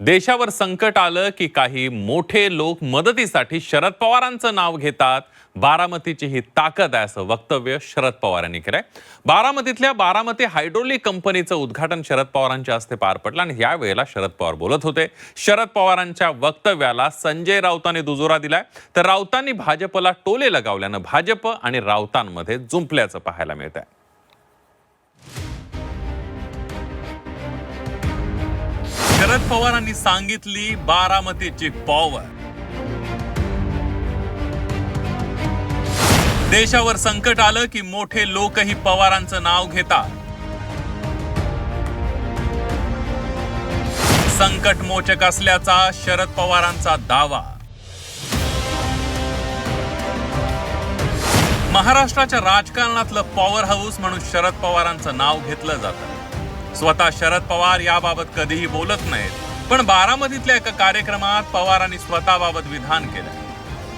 देशावर संकट आलं की काही मोठे लोक मदतीसाठी शरद पवारांचं नाव घेतात. बारामतीची ही ताकद आहे असं वक्तव्य शरद पवार यांनी केलंय. बारामतीतल्या बारामती हायड्रोलिक कंपनीचं उद्घाटन शरद पवारांच्या हस्ते पार पडलं आणि यावेळेला शरद पवार बोलत होते. शरद पवारांच्या वक्तव्याला संजय राऊतांनी दुजोरा दिलाय. तर राऊतांनी भाजपला टोले लगावल्यानं भाजप आणि राऊतांमध्ये जुंपल्याचं पाहायला मिळत आहे शरद पवारांनी सांगितली बारामतीची पॉवर देशावर संकट आलं की मोठे लोकही पवारांचं नाव घेतात. संकट मोचक असल्याचा शरद पवारांचा दावा. महाराष्ट्राच्या राजकारणातलं पॉवर हाऊस म्हणून शरद पवारांचं नाव घेतलं जातं. स्वतः शरद पवार याबाबत कधीही बोलत नाहीत. पण बारामतीतल्या एका कार्यक्रमात पवारांनी स्वतःबाबत विधान केलं.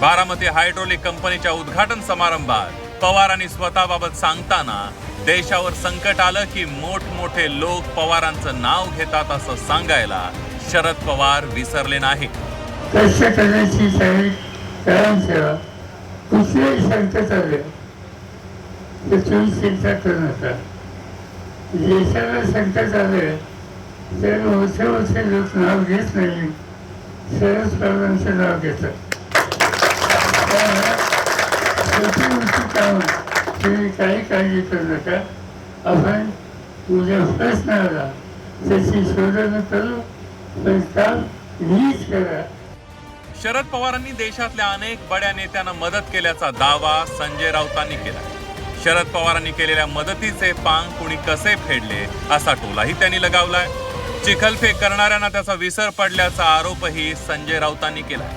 बारामती हायड्रोलिक कंपनीच्या उद्घाटन समारंभात पवारांनी स्वतःबाबत सांगताना देशावर संकट आलं की मोठमोठे लोक पवारांचं नाव घेतात असं सांगायला शरद पवार विसरले नाही कष्ट करण्याची संकट आले तर तुम्ही चिंता करू नका देशाला संकट आले तर मोठे मोठे लोक नाव घेत नाही शरद पवारांचं नाव घेतात. छोटी मोठी कामं तुम्ही काही काळजी करू नका. आपण उद्या प्रश्न आला. त्याची शोधन करू पण काम नीच करा. शरद पवारांनी देशातल्या अनेक बड्या नेत्यांना मदत केल्याचा दावा संजय राऊतांनी केला शरद पवारांनी केलेल्या मदतीचे पांग कुणी कसे फेडले असा टोलाही त्यांनी लगावलाय. चिखलफेक करणाऱ्यांना त्याचा विसर पडल्याचा आरोपही संजय राऊतांनी केला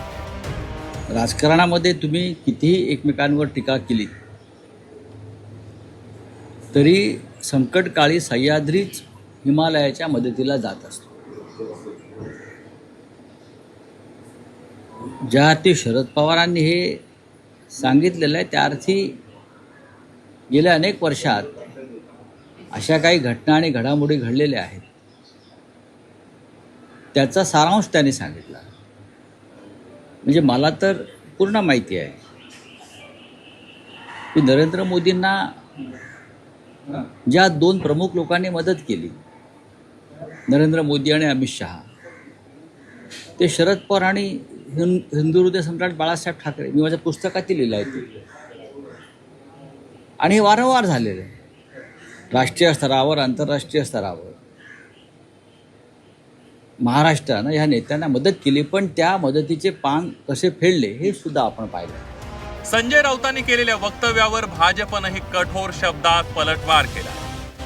राजकारणामध्ये तुम्ही कितीही एकमेकांवर टीका केली तरी संकटकाळी सह्याद्रीच हिमालयाच्या मदतीला जात असतो. ज्या अर्थी शरद पवारांनी हे सांगितलेलं आहे त्या अर्थी गेल्या अनेक वर्षात अशा काही घटना आणि घडामोडी घडलेल्या आहेत. त्याचा सारांश त्यांनी सांगितला. म्हणजे मला तर पूर्ण माहिती आहे. की नरेंद्र मोदींना ज्या दोन प्रमुख लोकांनी मदत केली नरेंद्र मोदी आणि अमित शहा ते शरद पवार आणि हिंदू हृदय सम्राट बाळासाहेब ठाकरे. मी माझ्या पुस्तकातील लिहिलं आहे ते. आणि हे वारंवार झालेलं आहे. राष्ट्रीय स्तरावर आंतरराष्ट्रीय स्तरावर. महाराष्ट्रानं ह्या नेत्यांना मदत केली पण त्या मदतीचे पांग कसे फेडले हे सुद्धा आपण पाहिलं. संजय राऊतांनी केलेल्या वक्तव्यावर भाजपनंही कठोर शब्दात पलटवार केला.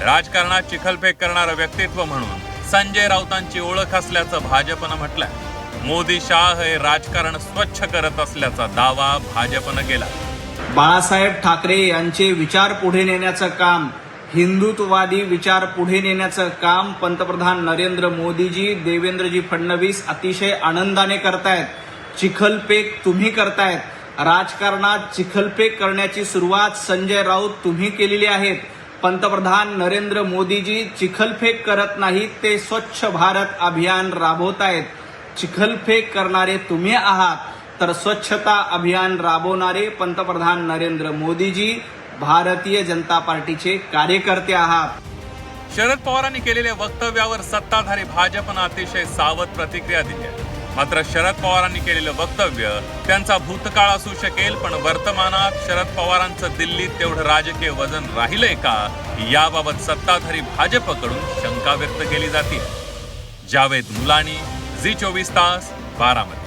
राजकारणात चिखलफेक करणारं व्यक्तित्व म्हणून संजय राऊतांची ओळख असल्याचं भाजपनं म्हटलंय. मोदी शाह हे राजकारण स्वच्छ करत असल्याचा दावा भाजपनं केला. बाळासाहेब ठाकरे यांचे विचार पुढे नेण्याचं काम हिंदुत्ववादी विचार पुढे नेण्याचं काम पंतप्रधान नरेंद्र मोदीजी देवेंद्रजी फडणवीस अतिशय आनंदाने करतायत. चिखलपेक तुम्ही करतायत. राजकारणात चिखलपेक करण्याची सुरुवात संजय राऊत तुम्ही केलेली आहेत. पंतप्रधान नरेंद्र मोदीजी चिखलफेक करत नाहीत ते स्वच्छ भारत अभियान राबवत आहेत चिखलफेक करणारे तुम्ही आहात. तर स्वच्छता अभियान राबवणारे पंतप्रधान नरेंद्र मोदीजी भारतीय जनता पार्टीचे कार्यकर्ते आहात. शरद पवारांनी केलेल्या वक्तव्यावर सत्ताधारी भाजपनं अतिशय सावध प्रतिक्रिया दिली आहे. मात्र शरद पवारांनी केलेलं वक्तव्य त्यांचा भूतकाळ असू शकेल पण वर्तमानात शरद पवारांचं दिल्लीत तेवढं राजकीय वजन राहिलंय का याबाबत सत्ताधारी भाजपकडून शंका व्यक्त केली जाते. जावेद मुलानी झी चोवीस तास बारामती.